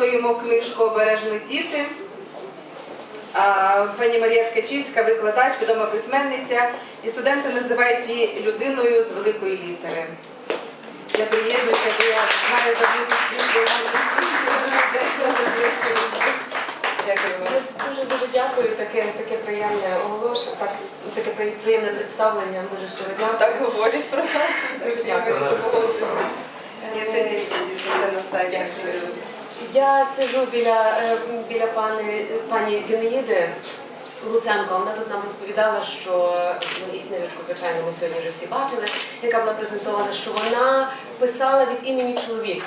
презентуємо книжку Обережно діти. Пані Марія Ткачівська, викладач, відома письменниця, і студенти називають її людиною з великої літери. Я приєднуюся, бо я знаю що ви зробили. Дякую вам. Дуже дуже дякую. Таке таке приємне оголошення, так таке приємне представлення. Дуже щиро дякую. Так говорять про вас. Дуже дякую. Ні, це дійсно, це на сайті. абсолютно. Я сиджу біля, е, біля пани, пані Зінаїди Луценко. Вона тут нам розповідала, що ну, і книжечку, звичайно, ми сьогодні вже всі бачили, яка була презентована, що вона писала від імені чоловіка.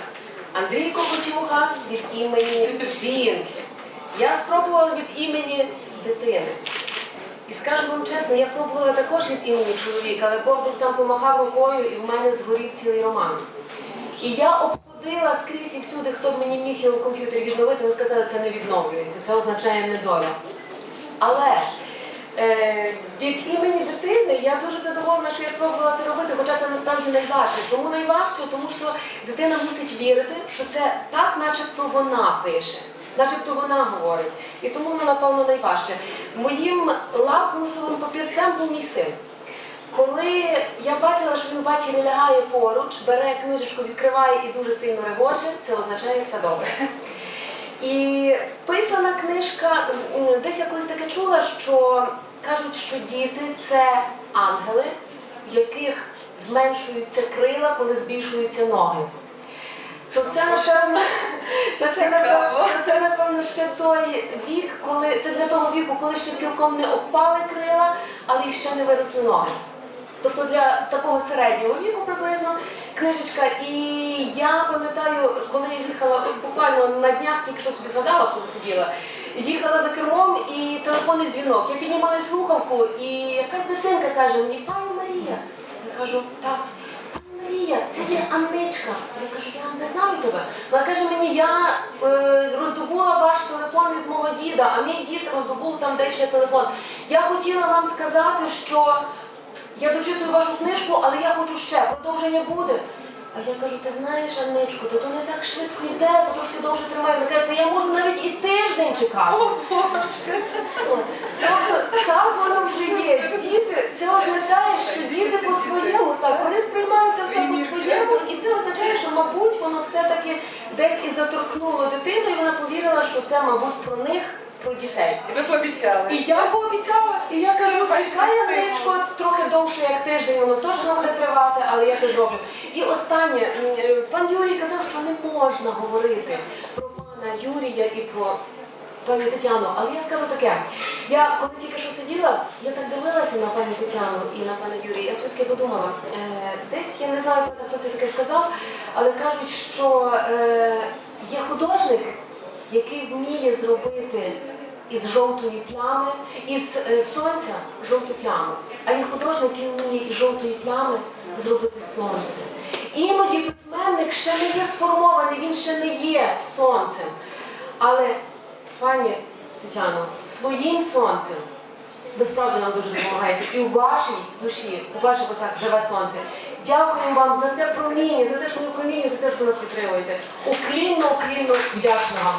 Андрій Коготюха від імені жінки. Я спробувала від імені дитини. І скажу вам чесно, я пробувала також від імені чоловіка, але Бог десь там помахав рукою і в мене згорів цілий роман. І я обходила скрізь і всюди, хто б мені міг його в комп'ютері відновити, вони сказали, це не відновлюється, це означає недоля. Але е, від імені дитини я дуже задоволена, що я спробувала це робити, хоча це насправді найважче. Чому найважче? Тому що дитина мусить вірити, що це так, начебто вона пише. Начебто вона говорить. І тому напевно, найважче. Моїм лакмусовим папірцем був мій син. Коли я бачила, що він ввечері лягає поруч, бере книжечку, відкриває і дуже сильно регоче, це означає все добре. І писана книжка, десь я колись таке чула, що кажуть, що діти це ангели, в яких зменшуються крила, коли збільшуються ноги. То це напевно, то це, напевно, то це напевно ще той вік, коли це для того віку, коли ще цілком не опали крила, але і ще не виросли ноги. Тобто для такого середнього віку приблизно книжечка. І я пам'ятаю, коли я їхала буквально на днях, тільки що собі згадала, коли сиділа, їхала за кермом і телефонний дзвінок. Я піднімаю слухавку, і якась дитинка каже мені, пані Марія. Я кажу, так. «Пані Марія, це є Анничка. Я кажу, я не знаю тебе. Вона каже мені, я е, роздобула ваш телефон від мого діда, а мій дід роздобув там десь ще телефон. Я хотіла вам сказати, що я дочитую вашу книжку, але я хочу ще, продовження буде. А я кажу, ти знаєш, Анничко, то, то не так швидко йде, то трошки довше тримає. Вона каже, «Та я можу навіть і тиждень чекати. От. Тобто так воно вже є. Діти, це означає, що діти по-своєму, так, вони сприймаються все по-своєму, і це означає, що, мабуть, воно все-таки десь і заторкнуло дитину, і вона повірила, що це, мабуть, про них, про дітей. І ви пообіцяли. І я пообіцяла, і я кажу, чекай, стимул. Довше, як тиждень, воно точно буде тривати, але я це зроблю. І останнє, е, пан Юрій казав, що не можна говорити про пана Юрія і про пані Тетяну. Але я скажу таке: я коли тільки що сиділа, я так дивилася на пані Тетяну і на пана Юрія, я все-таки подумала, е, десь я не знаю, хто це таке сказав, але кажуть, що е, є художник, який вміє зробити із жовтої плями, із е, сонця жовту пляму. А є художник, який вміє із жовтої плями зробити сонце. Іноді письменник ще не є сформований, він ще не є сонцем. Але, пані Тетяно, своїм сонцем ви справді нам дуже допомагаєте. І у вашій душі, у ваших очах живе сонце. Дякую вам за те проміння, за те, що ви проміння, за те, що ви нас підтримуєте. Уклінно, уклінно вдячна вам.